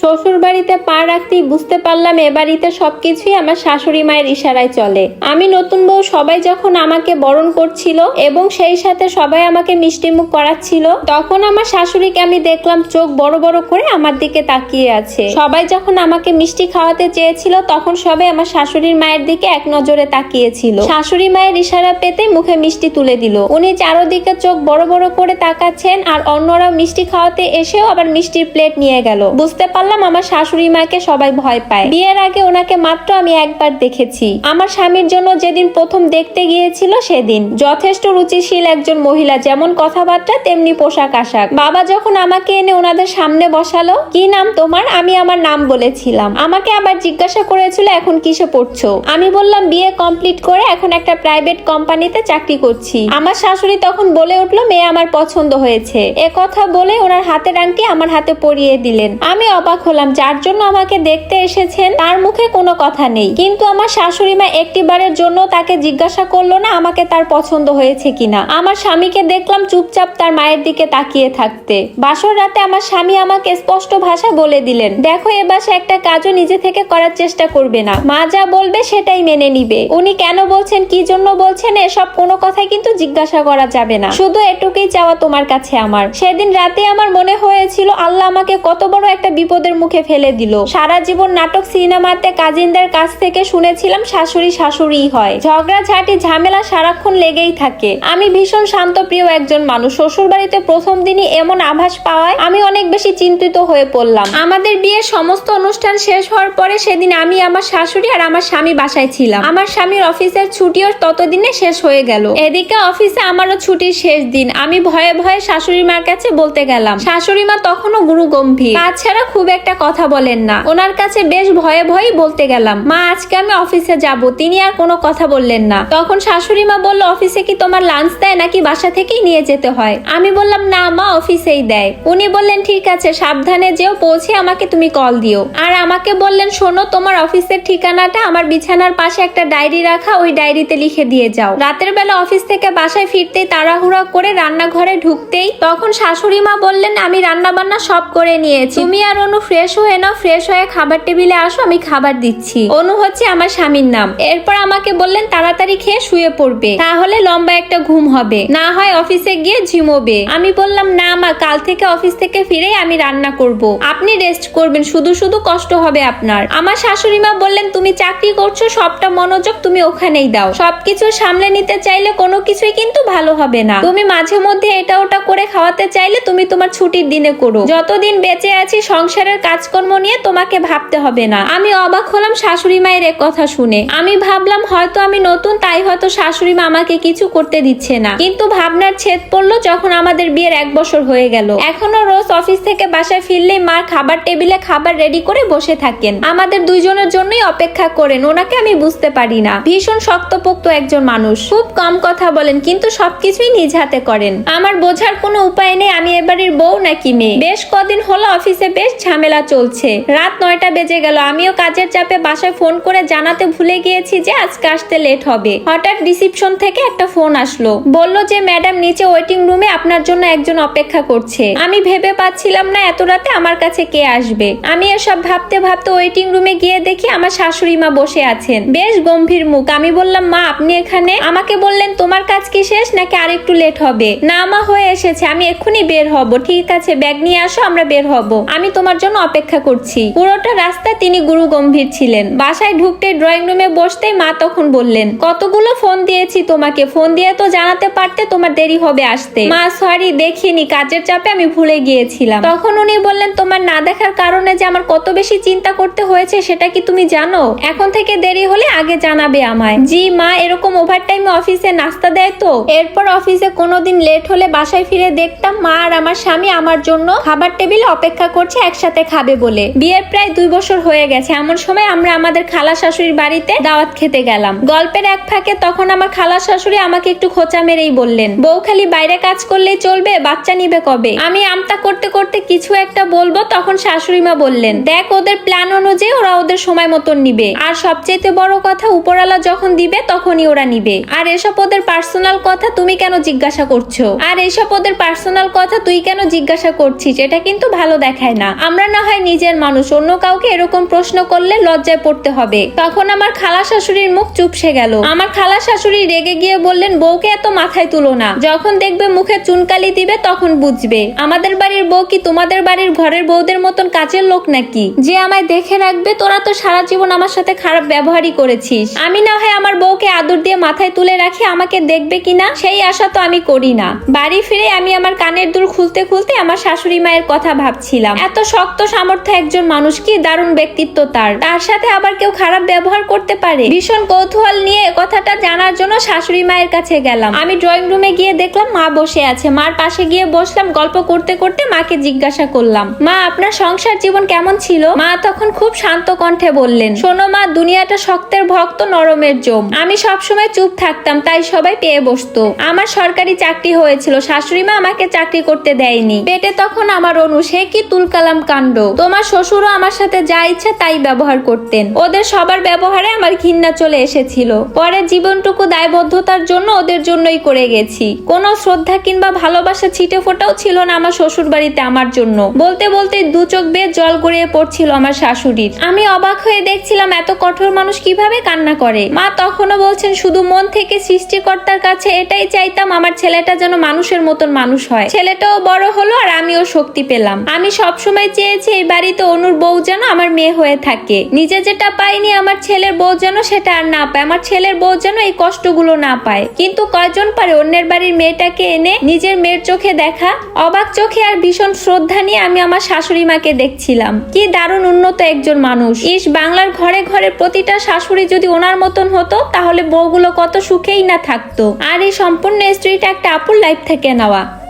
শ্বশুর বাড়িতে পা রাখতেই বুঝতে পারলাম এ বাড়িতে সবকিছুই আমার শাশুড়ি মায়ের ইশারায় চলে। আমি নতুন বউ সবাই যখন আমাকে বরণ করছিল এবং সেই সাথে সবাই আমাকে মিষ্টিমুখ করাচ্ছিল, তখন আমার শাশুড়িকে আমি দেখলাম চোখ বড় বড় করে আমার দিকে তাকিয়ে আছে। সবাই যখন আমাকে মিষ্টি খাওয়াতে চেয়েছিল, তখন সবাই আমার শাশুড়ির মায়ের দিকে এক নজরে তাকিয়েছিল। শাশুড়ি মায়ের ইশারা পেতে মুখে মিষ্টি তুলে দিল। উনি চারোদিকে চোখ বড় বড় করে তাকাচ্ছেন আর অন্যরা মিষ্টি খাওয়াতে এসেও আবার মিষ্টির প্লেট নিয়ে গেল। বুঝতে আমার শাশুড়ি মাকে সবাই ভয় পায়। বিয়ের আগে ওনাকে মাত্র আমি একবার দেখেছি। আমার স্বামীর জন্য যেদিন প্রথম দেখতে গিয়েছিল সেদিন। যথেষ্ট রুচিশীল একজন মহিলা, যেমন কথাবার্তা, তেমনি পোশাক আশাক। বাবা যখন আমাকে এনে ওনাদের সামনে বসালো, কি নাম তোমার? আমি আমার নাম বলেছিলাম। আমাকে আবার জিজ্ঞাসা করেছিল, এখন কিসে পড়ছো? আমি বললাম, বিয়ে কমপ্লিট করে এখন একটা প্রাইভেট কোম্পানিতে চাকরি করছি। আমার শাশুড়ি তখন বলে উঠল, মেয়ে আমার পছন্দ হয়েছে। এ কথা বলে ওনার হাতের আংটি আমার হাতে পরিয়ে দিলেন। আমি অবাক হলাম। যার জন্য আমাকে দেখতে এসেছেন, তার মুখে কোনো কথা নেই। কিন্তু আমার শাশুড়ি মা একটিবারের জন্য তাকে জিজ্ঞাসা করল না আমাকে তার পছন্দ হয়েছে কিনা। আমার স্বামীকে দেখলাম চুপচাপ তার মায়ের দিকে তাকিয়ে থাকতে। বাসর রাতে আমার স্বামী আমাকে স্পষ্ট ভাষা বলে দিলেন, দেখো, এ একটা কাজও নিজে থেকে করার চেষ্টা করবে না। মা যা বলবে সেটাই মেনে নিবে। উনি কেন বলছেন, কি জন্য বলছেন, এসব কোনো কথাই কিন্তু জিজ্ঞাসা করা যাবে না। শুধু এটুকুই চাওয়া তোমার কাছে আমার। সেদিন রাতে আমার মনে হয়েছিল, আল্লাহ আমাকে কত বড় একটা বিপদের মুখে ফেলে দিল। সারা জীবন নাটক সিনেমাতে কাজিনদের কাছ থেকে শুনেছিলাম, শাশুড়ি শাশুড়ি হয়। ঝগড়া, ঝাঁটি, ঝামেলা সারাক্ষণ লেগেই থাকে। আমি ভীষণ শান্তপ্রিয় একজন মানুষ। শ্বশুর বাড়িতে প্রথম দিনই এমন আভাস পাওয়ায় আমি অনেক বেশি চিন্তিত হয়ে পড়লাম। আমাদের বিয়ের সমস্ত অনুষ্ঠান শেষ হওয়ার পরে সেদিন আমি আমার শাশুড়ি আর আমার স্বামী বাসায় ছিলাম। আমার স্বামীর অফিসের ছুটিও ততদিনে শেষ হয়ে গেল। এদিকে অফিসে আমারও ছুটির শেষ দিন। আমি ভয়ে ভয়ে শাশুড়ি মার কাছে বলতে গেলাম শাশুড়ি মা তখনও গুরু গম্ভীর তাছাড়া খুব একটা কথা বলেন না। ওনার কাছে বেশ ভয়ে ভয়েই বলতে গেলাম, মা, আজকে আমি অফিসে যাব। তিনি আর কোনো কথা বললেন না। তখন শাশুড়ি মা বলল, অফিসে কি তোমার লাঞ্চ দেয় নাকি বাসা থেকেই নিয়ে যেতে হয়? আমি বললাম, না, মা, অফিসেই দেয়। উনি বললেন, ঠিক আছে, সাবধানে যেও, পৌঁছে আমাকে তুমি কল দিও। আর আমাকে বললেন, শোনো, তোমার অফিসের ঠিকানাটা আমার বিছানার পাশে একটা ডায়েরি রাখা, ওই ডায়েরিতে লিখে দিয়ে যাও। রাতের বেলা অফিস থেকে বাসায় ফিরতেই তাড়াহুড়া করে রান্নাঘরে ঢুকতেই তখন শাশুড়ি মা বললেন, আমি রান্না বান্না সব করে নিয়েছি। তুমি আর অনু ফ্রেশ হয়ে নাও ফ্রেশ হয়ে খাবার টেবিলে আসো, আমি খাবার দিচ্ছি। অনু হচ্ছে আমার স্বামীর নাম। এরপর আমাকে বললেন, তাড়াতাড়ি খেয়ে শুয়ে পড়বে। তাহলে লম্বা একটা ঘুম হবে। না হয় অফিসে গিয়ে ঝিমোবে। আমি বললাম, না মা, কাল থেকে অফিস থেকে ফিরেই আমি রান্না করব। আপনি রেস্ট করবেন, শুধু শুধু কষ্ট হবে আপনার। আমার শাশুড়ি মা বললেন, তুমি চাকরি করছ, সবটা মনোযোগ তুমি ওখানেই দাও। সবকিছু সামলে নিতে চাইলে কোনো কিছুই কিন্তু ভালো হবে না। তুমি মাঝে মধ্যে এটা ওটা করে খাওয়াতে চাইলে তুমি তোমার ছুটির দিনে করো। যতদিন বেঁচে আছি সংসারের কাজকর্ম নিয়ে তোমাকে ভাবতে হবে না। আমি অবাক হলাম শাশুড়ি মায়ের এক কথা শুনে। আমি ভাবলাম, হয়তো আমি নতুন, তাই হয়তো শাশুড়ি মা আমাকে কিছু করতে দিচ্ছে না। কিন্তু ভাবনার ছেদ পড়ল যখন আমাদের বিয়ের এক বছর হয়ে গেল। এখনও রোজ অফিস থেকে বাসায় ফিরলেই মা খাবার টেবিলে খাবার রেডি করে বসে থাকেন। আমাদের দুইজনের জন্যই অপেক্ষা করেন, ওনাকে আমি বুঝতে পারি না। ভীষণ শক্তপোক্ত একজন মানুষ। খুব কম কথা বলেন, কিন্তু সবকিছুই নিজ হাতে করেন। আমার বোঝার কোনো উপায় নেই, আমি এবারের বউ নাকি মেয়ে? বেশ কদিন হলো অফিসে বেশ ঝামেলা চলছে। রাত নয়টা বেজে গেল। আমিও কাজের চাপে বাসায় ফোন করে জানাতে ভুলে গিয়েছি যে আজকে আসতে লেট হবে। হঠাৎ রিসিপশন থেকে একটা ফোন আসলো। বলল যে, ম্যাডাম, নিচে ওয়েটিং রুমে আপনার জন্য একজন অপেক্ষা করছে। আমি ভেবে পাচ্ছিলাম না এত রাতে আমার কাছে কে আসবে। আমি এসব ভাবতে ভাবতে ওয়েটিং রুমে গিয়ে দেখি আমার শাশুড়ি মা বসে আছেন। বেশ গম্ভীর মুখ। আমি বললাম, মা, আপনি এখানে? আমাকে বললেন, তোমার কাজ কি শেষ নাকি আর একটু লেট হবে? না মা, হয়ে এসেছে। আমি এক্ষুনি বের হব। ঠিক আছে, ব্যাগ নিয়ে আসো, আমরা বের হব। আমি তোমার জন্য অপেক্ষা করছি। পুরোটা রাস্তা তিনি গুরু গম্ভীর ছিলেন। বাসায় ঢুকতে ড্রয়িং রুমে বসতেই মা তখন বললেন, কতগুলো ফোন দিয়েছি তোমাকে। ফোন দিয়ে তো জানাতে পারতে তোমার দেরি হবে আসতে। মা সরি দেখিনি। কাজের চাপে আমি ভুলে গিয়েছিলাম। তখন উনি বললেন, তোমার না দেখার কারণে যে আমার কত বেশি চিন্তা করতে হয়েছে সেটা কি তুমি জানো? এখন থেকে দেরি হলে আগে জানাবে আমায়। জি মা, এরকম ওভার টাইমে অফিসে নাস্তা দেয় তো? এরপর অফিসে কোনোদিন লেট হলে বাসায় ফিরে দেখতাম মা আর আমার স্বামী আমার জন্য খাবার টেবিলে অপেক্ষা করছে একসাথে। খাবে বলে। বিয়ের প্রায় দুই বছর হয়ে গেছে। এমন সময় আমরা আমাদের খালা শাশুড়ির বাড়িতে দাওয়াত খেতে গেলাম। গল্পের এক ফাঁকে তখন আমার খালা শাশুড়ি আমাকে একটু খোঁচা মেরেই বললেন, বউ খালি বাইরে কাজ করলেই চলবে, বাচ্চা নিবে কবে? আমি আমতা করতে করতে কিছু একটা বলব, তখন শাশুড়ি মা বললেন, দেখ, ওদের প্ল্যান অনুযায়ী ওরা ওদের সময় মতন নিবে। আর সবচেয়ে বড় কথা উপরালা যখন দিবে, তখনই ওরা নিবে। আর এসব ওদের পার্সোনাল কথা তুমি কেন জিজ্ঞাসা করছ? আর এসব ওদের পার্সোনাল কথা তুই কেন জিজ্ঞাসা করছিস? এটা কিন্তু ভালো দেখায় না। আমরা আমরা না হয় নিজের মানুষ। অন্য কাউকে এরকম প্রশ্ন করলে লজ্জায় পড়তে হবে। তখন আমার খালা শাশুড়ির মুখ চুপসে গেল। আমার খালা শাশুড়ি রেগে গিয়ে বললেন, বউকে এত মাথায় তুলো না। যখন দেখবে মুখে চুনকালি দিবে, তখন বুঝবে। আমাদের বাড়ির বউ কি তোমাদের বাড়ির ঘরের বউদের মতন কাজের লোক নাকি? যে আমায় দেখে রাখবে, তোরা তো সারা জীবন আমার সাথে খারাপ ব্যবহারই করেছিস। আমি না হয় আমার বউকে আদর দিয়ে মাথায় তুলে রাখি, আমাকে দেখবে কিনা? সেই আশা তো আমি করি না। বাড়ি ফিরে আমি আমার কানের দুল খুলতে খুলতে আমার শাশুড়ি মায়ের কথা ভাবছিলাম। এত শক্ত সামর্থ্য একজন মানুষ কি দারুণ ব্যক্তিত্ব তার? তার সাথে আবার কেউ খারাপ ব্যবহার করতে পারে? ভীষণ কৌতূহল নিয়ে কথাটা জানার জন্য শাশুড়ি মায়ের কাছে গেলাম। আমি ড্রয়িং রুমে গিয়ে দেখলাম মা বসে আছে। মার পাশে গিয়ে বসলাম, গল্প করতে করতে মাকে জিজ্ঞাসা করলাম, মা, আপনার সংসার জীবন কেমন ছিল? মা তখন খুব শান্ত কণ্ঠে বললেন, শোনো মা, দুনিয়াটা শক্তের ভক্ত, নরমের জম আমি সবসময় চুপ থাকতাম, তাই সবাই পেয়ে বসতো। আমার সরকারি চাকরি হয়েছিল, শাশুড়ি মা আমাকে চাকরি করতে দেয়নি। পেটে তখন আমার অনু, সে কি তুলকালাম কাণ্ড তোমার শ্বশুরও আমার সাথে যা ইচ্ছা তাই ব্যবহার করতেন। ওদের সবার ব্যবহারে আমার ঘৃণা চলে এসেছিল। পরে জীবনটুকু দায়বদ্ধতার জন্য ওদের জন্যই করে গেছি। কোনো শ্রদ্ধা কিংবা ভালোবাসা ছিটে ফোটাও ছিল না আমার শ্বশুর বাড়িতে আমার জন্য। বলতে বলতে দু চোখ বেয়ে জল গড়িয়ে পড়ছিল আমার শাশুড়ির। আমি অবাক হয়ে দেখছিলাম এত কঠোর মানুষ কীভাবে কান্না করে। মা তখনও বলছেন, শুধু মন থেকে সৃষ্টিকর্তার কাছে এটাই চাইতাম আমার ছেলেটা যেন মানুষের মতন মানুষ হয়। ছেলেটাও বড় হলো আর আমিও শক্তি পেলাম। আমি সবসময় চেয়েছি এই বাড়িতে অনুর বউ যেন আমার মেয়ে হয়ে থাকে। নিজে যেটা পাইনি আমার ছেলের বউ যেন সেটা আর না পায়। আমার ছেলের বউ যেন এই কষ্টগুলো না পায়। কিন্তু কয়জন পারে অন্যের বাড়ির মেয়েটাকে এনে নিজের মেয়ের চোখে দেখা? অবাক চোখে আর ভীষণ শ্রদ্ধা নিয়ে আমি আমার শাশুড়ি মাকে দেখছিলাম। কি দারুণ উন্নত একজন মানুষ। ইস, বাংলার ঘরে ঘরে প্রতিটা শাশুড়ি যদি ওনার মতন হতো, তাহলে বউগুলো কত সুখেই না থাকতো। আর এই সম্পূর্ণ স্ত্রীটা একটা আপুর লাইফ থেকে নেওয়া।